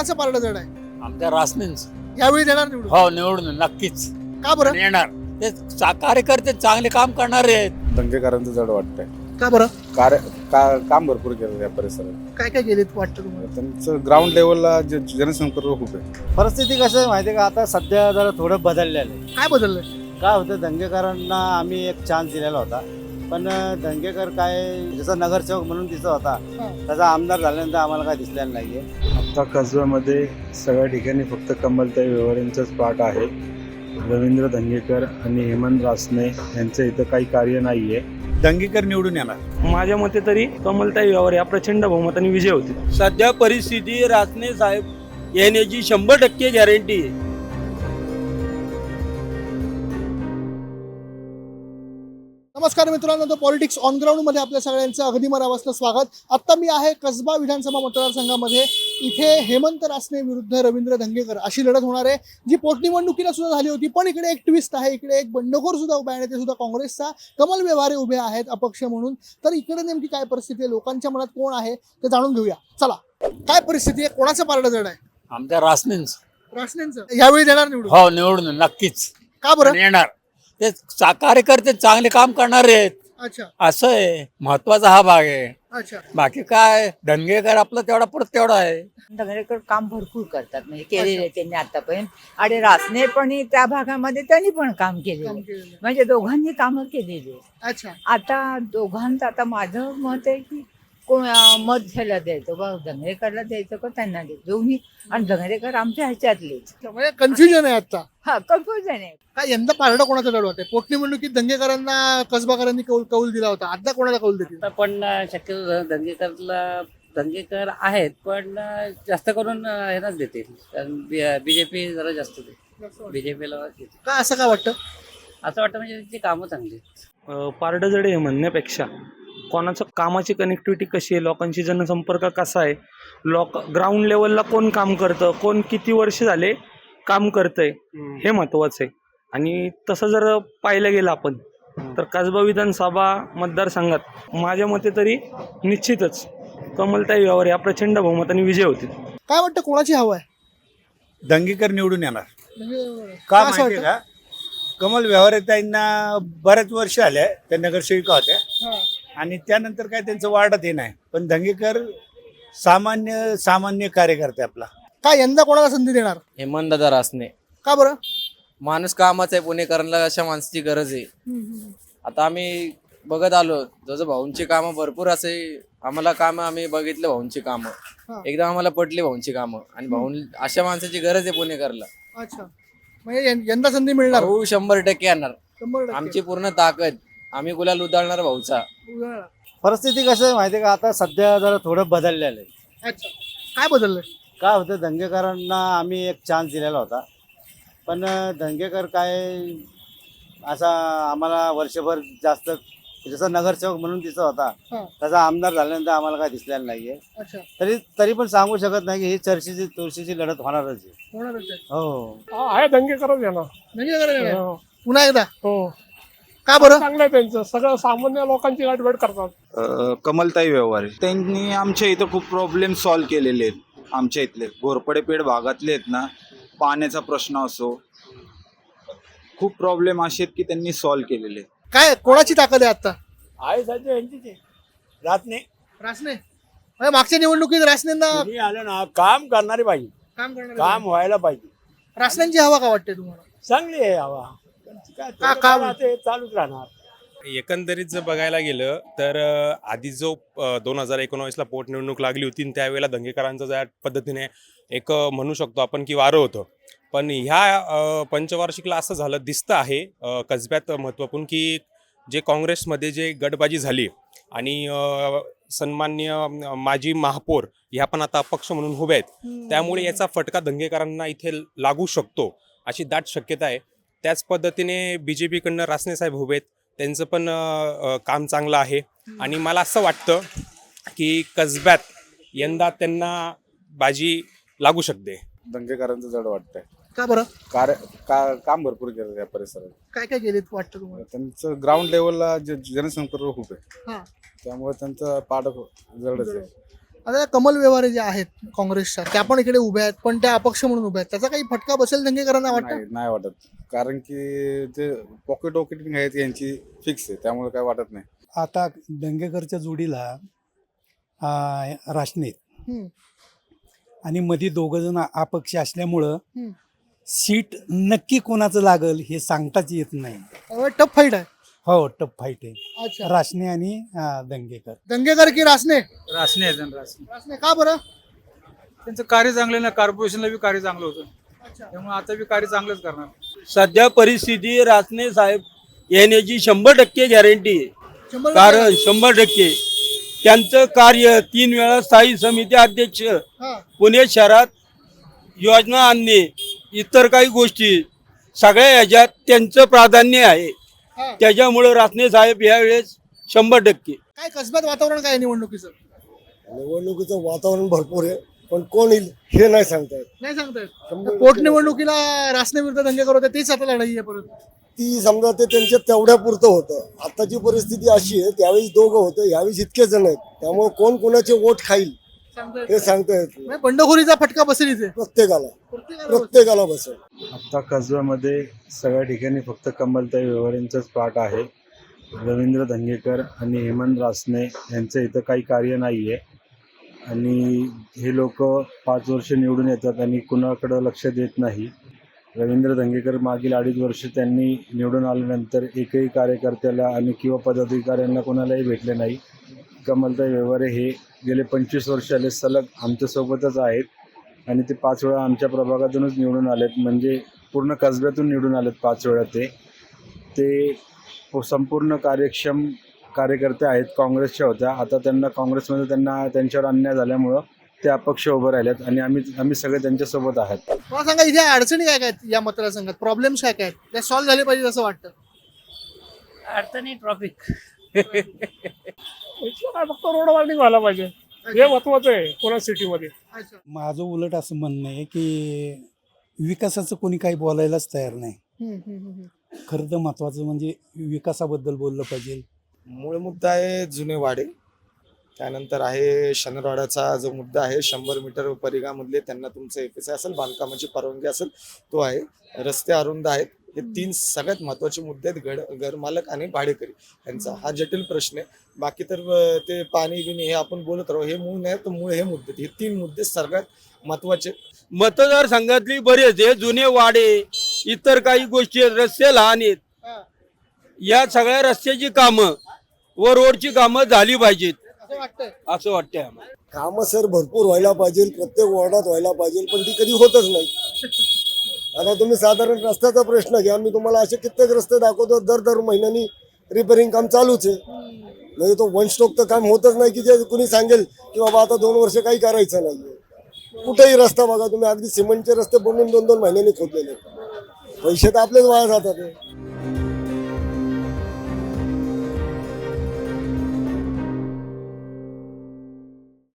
कोणाचं पारडं जड आहे? आमच्या रासनेच यावेळी देणार निवडून? हो निवडून नक्कीच. का बरं? येणार. ते चा- कार्यकर्ते चांगले काम करणारे आहेत. दंगेकरांचं जड वाटतंय. का बरं? कार्य का काम भरपूर केलं या परिसरात. काय काय केलेत वाटतं तुम्हाला? त्यांचं ग्राउंड लेवलला जे जनसंपर्क खूप आहे. परिस्थिती कसं आहे माहिती आहे का? आता सध्या जरा थोडं बदललेलं आहे. काय बदललंय? काय होतं दंगेकरांना आम्ही एक चान्स दिलेला होता. पण दंगेकर काय जसा नगरसेवक म्हणून दिसत होता त्याचा आमदार झाल्यानंतर आम्हाला काय दिसलेला नाहीये. आता कसब्यामध्ये सगळ्या ठिकाणी फक्त कमलताई व्यवहारांचाच पाठ आहे. रवींद्र धंगेकर आणि हेमंत रासने यांचं इथं काही कार्य नाही आहे दंगेकर निवडून येणार. माझ्या मते तरी कमलताई व्यवहार या प्रचंड बहुमताने विजय होतील. सध्या परिस्थिती रासने साहेब येण्याची शंभर टक्के गॅरंटी आहे. नमस्कार मित्रांनो तो पॉलिटिक्स ऑन ग्राउंडमध्ये आपल्या सगळ्यांचं अगदी मनापासून स्वागत. आता मी आहे कसबा विधानसभा मतदारसंघामध्ये. इथे हेमंत रासने विरुद्ध रवींद्र धंगेकर अशी लढत होणार आहे जी पोटनिवडणुकीला सुद्धा झाली होती पण इकडे एक ट्विस्ट आहे इकडे एक बंडखोर सुद्धा उभा आहे ते सुद्धा काँग्रेसचा कमल व्यवहारे उभे आहेत अपक्ष म्हणून. तर इकडे नेमकी काय परिस्थिती आहे लोकांच्या मनात कोण आहे ते जाणून घेऊया. चला काय परिस्थिती आहे कोणाचं पारडं जड आहे? आमच्या रासनेच. रासनेंचं. यावेळी देणार निवडून? हो निवडून नक्कीच. का बरं? येणार. ते चा- कार्यकर्ते चांगले काम करणारे आहेत. अच्छा. असं आहे. महत्त्वाचा हा भाग आहे. अच्छा. बाकी काय? धनगेकर आपलं तेवढा पुरत तेवढा आहे. दगडेकर काम भरपूर करतात. म्हणजे केलेले त्यांनी आतापर्यंत. आणि रासने पण त्या भागामध्ये त्यांनी पण काम काम केलेले केलेलं म्हणजे दोघांनी कामं केलेली आहे. अच्छा. आता दोघांचं आता माझं मत आहे की कोण मत ह्याला द्यायचं? बघ दंगेकरला द्यायचं का त्यांना द्यायचं? दोन्ही. आणि दंगेकर आमच्या ह्याच्यातलेच म्हणजे कन्फ्युजन आहे आता हा कन्फ्युजन आहे. काय यंदा पारडं कोणाचं लढवत आहे पोटनिवडणुकीत दंगेकरांना कसबाकरांनी कौल कौल दिला होता. आता कोणाला कौल देतील? आता पण शक्यतो दंगेकरला दंगेकर आहेत पण जास्त करून ह्यालाच देतील. कारण बीजेपी जरा जास्त देईल. बीजेपीला का असं काय वाटतं? असं वाटतं म्हणजे त्यांची कामं चांगली आहेत. अं, पारडं जड हे म्हणण्यापेक्षा कोणाचं कामाची कनेक्टिव्हिटी कशी आहे? लोकांशी जनसंपर्क कसा आहे? लोक ग्राउंड लेवलला कोण काम करतं? कोण किती वर्ष झाले काम करतंय? हे महत्वाचं आहे. आणि तसं जर पाहिलं गेलं आपण तर कसबा विधानसभा मतदारसंघात माझ्या मते तरी निश्चितच कमलताई व्यवहार या प्रचंड बहुमताने विजय होतील. काय वाटतं कोणाची हवा आहे? दंगेकर निवडून येणार. म्हणजे का असं माहिती वाटतं? का? कमल व्यवहारे त्यांना बऱ्याच वर्ष आले त्या नगरसेविका होत्या. हा. आणि त्यानंतर काय त्यांचं वाढत हे नाही. पण दंगेकर सामान्य सामान्य कार्यकर्ते आपला. काय यंदा कोणाला संधी देणार? हेमंत दादा रासने. का बरं? माणूस कामाचा आहे पुणेकरांना अशा माणसाची गरज आहे. आता आम्ही बघत आलो जसं भाऊंची कामं भरपूर असे आम्हाला कामं आम्ही बघितले भाऊंची. कामं. एकदम आम्हाला पटली भाऊंची कामं. आणि भाऊन अशा माणसाची गरज आहे पुणेकरला. अच्छा. म्हणजे यं- यंदा संधी मिळणार. भाऊ शंभर टक्के येणार. शंभर टक्के. आमची पूर्ण ताकद. आम्ही गुलाल उधळणार भाऊचा. परिस्थिती कसं आहे माहिती आहे का? आता सध्या जरा थोडं बदललेलं आहे. अच्छा. काय बदललंय? काय होतं दंगेकरांना आम्ही एक चान्स दिलेला होता. पण दंगेकर काय असा आम्हाला वर्षभर जास्त जसा नगरसेवक म्हणून दिसत होता हा. त्याचा आमदार झाल्यानंतर आम्हाला काय दिसलेला नाहीये. अच्छा. तरी तरी पण सांगू शकत नाही की ही चर्चेची तुळशीची लढत होणारच आहे. होणारच आहे. हो. आहे दंगेकरच येणार दंगेकर येणार. पुन्हा एकदा. हो. का बरं? चांगलं आहे त्यांचं. सगळं सामान्य लोकांची गाठभेट करतात. अ, कमलताई व्यवहार. त्यांनी आमच्या इथं खूप प्रॉब्लेम सॉल्व्ह केलेले आहेत. आमच्या इथले. घोरपडेपेठ भागातले आहेत ना पाण्याचा प्रश्न असो खूप प्रॉब्लेम असे आहेत की त्यांनी सॉल्व्ह केलेले. आहेत काय कोणाची ताकद आहे आता आहे सध्या यांचीच आहे. नाही रासने? म्हणजे मागच्या निवडणुकीत रासनेंना कोणी आलं ना काम करणारे पाहिजे. काम करणार काम व्हायला पाहिजे. रासनेंची हवा का वाटते तुम्हाला? चांगली आहे हवा. त्यांची काय का- चालूच राहणार. एकंदरीत जर बघायला गेलं तर अ, आधी जो दोन हजार एकोणावीसला पोटनिवडणूक लागली होती आणि त्यावेळेला दंगेकरांचं ज्या पद्धतीने एक अ, म्हणू शकतो आपण की वारं होतं. पण ह्या अ, पंचवार्षिकला असं झालं दिसतं आहे अ, कसब्यात महत्त्वपूर्ण की जे काँग्रेसमध्ये जे गटबाजी झाली आणि अ, सन्मान्य अ, माजी महापौर ह्या पण आता अपक्ष म्हणून उभे आहेत. त्यामुळे याचा फटका दंगेकरांना इथे लागू शकतो अशी दाट शक्यता आहे. त्याच पद्धतीने बी जे पीकडनं रासने साहेब उभे आहेत. त्यांचं पण काम चांगलं आहे. आणि मला असं वाटतं की कसब्यात यंदा त्यांना बाजी लागू शकते. दंगेकरांचं जड वाटतंय. का बरं? कार्य का काम भरपूर केलं या परिसरात. काय काय केलेत वाटतं तुम्हाला? त्यांचं ग्राउंड लेवलला जे जनसंपर्क खूप आहे. हा. त्यामुळे त्यांचं पाठ जडच आहे. आता कमल व्यवहारे जे आहेत काँग्रेसच्या त्या पण इकडे उभ्या आहेत पण त्या अपक्ष म्हणून उभ्या आहेत. त्याचा काही फटका बसेल दंगेकरांना वाटतं? नाही वाटत. कारण की ते पॉकेट वॉकेटिंग आहेत यांची फिक्स आहे त्यामुळे काय वाटत नाही. आता दंगेकरच्या जोडीला आ, राशने. हम्म. आणि मध्ये दोघं जण अपक्ष असल्यामुळं हम्म. सीट नक्की कोणाचं लागल हे सांगताच येत नाही. टफ फाईट आहे. हो टप फाईट आहे. अच्छा. राशने आणि आ, दंगेकर दंगेकर की रासने रासने आहेत आणि रासने रासने का बरं? त्यांचं कार्य चांगलं ना कॉर्पोरेशनला बी कार्य चांगलं होतं. अच्छा. त्यामुळे आता बी कार्य चांगलंच करणार. सध्या परिस्थिती रासने साहेब येण्याची शंभर टक्के गॅरंटी आहे. कारण शंभर टक्के. त्यांचं कार्य तीन वेळा स्थायी समिती अध्यक्ष पुणे शहरात योजना आणणे इतर काही गोष्टी सगळ्या ह्याच्यात त्यांचं प्राधान्य आहे. त्याच्यामुळं रासने साहेब यावेळेस शंभर टक्के. काय कसब्यात वातावरण काय निवडणुकीचं? निवडणुकीचं वातावरण भरपूर आहे. पण कोण येईल हे नाही सांगता येत. नाही सांगतायत शंभर पोटनिवडणुकीला रासने विरुद्ध दंगेकर होते तेच आता लढाई आहे परत. ती समजा ते त्यांच्या तेवढ्या पुरतं होतं. आताची परिस्थिती अशी आहे त्यावेळी दोघं होतं यावेळी इतके जण आहेत. त्यामुळे कोण कोणाचे वोट खाईल सांगतायत हे सांगता येत नाही. बंडखोरीचा फटका बसेल इथे. प्रत्येकाला. प्रत्येकाला बसेल. प्रत्येकाला बसेल. आत्ता कसब्यामध्ये सगळ्या ठिकाणी फक्त कमलताई व्यवहारेंचाच पाठ आहे. रवींद्र धंगेकर आणि हेमंत रासने यांचं इथं काही कार्य नाही आहे आणि हे लोक पाच वर्ष निवडून येतात आणि कुणाकडं लक्ष देत नाही. रवींद्र धंगेकर मागील अडीच वर्ष त्यांनी निवडून आल्यानंतर एकही कार्यकर्त्याला आणि किंवा पदाधिकाऱ्यांना कोणालाही भेटले नाही. कमलताई व्यवहारे हे गेले पंचवीस वर्ष आले सलग आमच्यासोबतच आहेत आणि ते पाच वेळा आमच्या प्रभागातूनच निवडून आलेत. म्हणजे पूर्ण कसब्यातून निवडून आलेत पाच वेळा ते. ते संपूर्ण कार्यक्षम कार्यकर्ते आहेत काँग्रेसच्या होत्या. आता त्यांना काँग्रेसमध्ये त्यांना त्यांच्यावर अन्याय झाल्यामुळं ते अपक्ष उभं राहिलेत आणि आम्ही आम्ही सगळे त्यांच्यासोबत आहात. मला सांगा इथे अडचणी काय काय या मतदारसंघात? प्रॉब्लेम्स काय काय त्या सॉल्व्ह झाले पाहिजे असं वाटतं. अडचणी ट्रॉफिक फक्त रोड वार्निंग व्हायला पाहिजे. हे महत्वाचं आहे कोणा सिटीमध्ये अच्छा. माझं उलट असं म्हणणं आहे की विकासाचं कोणी काही बोलायलाच तयार नाही. हम्म, हम्म, हम्म, हम्म. खरं तर महत्त्वाचं म्हणजे विकासाबद्दल बोललं पाहिजे. मूळ मुद्दा आहे जुने वाडे. त्यानंतर आहे शनरवाड्याचा जो मुद्दा आहे शंभर मीटर परिघामधले त्यांना तुमचं एफ एस आय असेल बांधकामाची परवानगी असेल तो आहे. रस्ते अरुंद आहेत. हे तीन सगळ्यात महत्त्वाचे मुद्दे आहेत गड घरमालक आणि भाडेकरी यांचा. हा जटिल प्रश्न आहे. बाकी तर ते पाणी बिणी हे आपण बोलत राहू हे मूळ नाही तर मूळ हे मुद्दे आहेत. हे तीन मुद्दे सगळ्यात महत्त्वाचे मतदारसंघातली बरेच आहे जुने वाडे इतर काही गोष्टी आहेत रस्ते लहान आहेत. हा, या सगळ्या रस्त्याची कामं व रोडची कामं झाली पाहिजेत. असं वाटतंय? असं वाटतंय आम्हाला. कामं सर भरपूर व्हायला पाहिजे प्रत्येक वॉर्डात व्हायला पाहिजे पण ती कधी होतच नाही. आता तुम्ही साधारण रस्त्याचा प्रश्न घ्या मी तुम्हाला असे कित्येक रस्ते दाखवतो दर दर महिन्यानी रिपेअरिंग काम चालूच आहे. म्हणजे तो वन स्टॉक तर काम होतच नाही की जे कुणी सांगेल की बाबा आता दोन वर्ष काही करायचं नाही कुठेही रस्ता बघा तुम्ही अगदी सिमेंटचे रस्ते बनवून दोन दोन महिन्यांनी खोदलेले. पैसे तर आपलेच वाया जातात.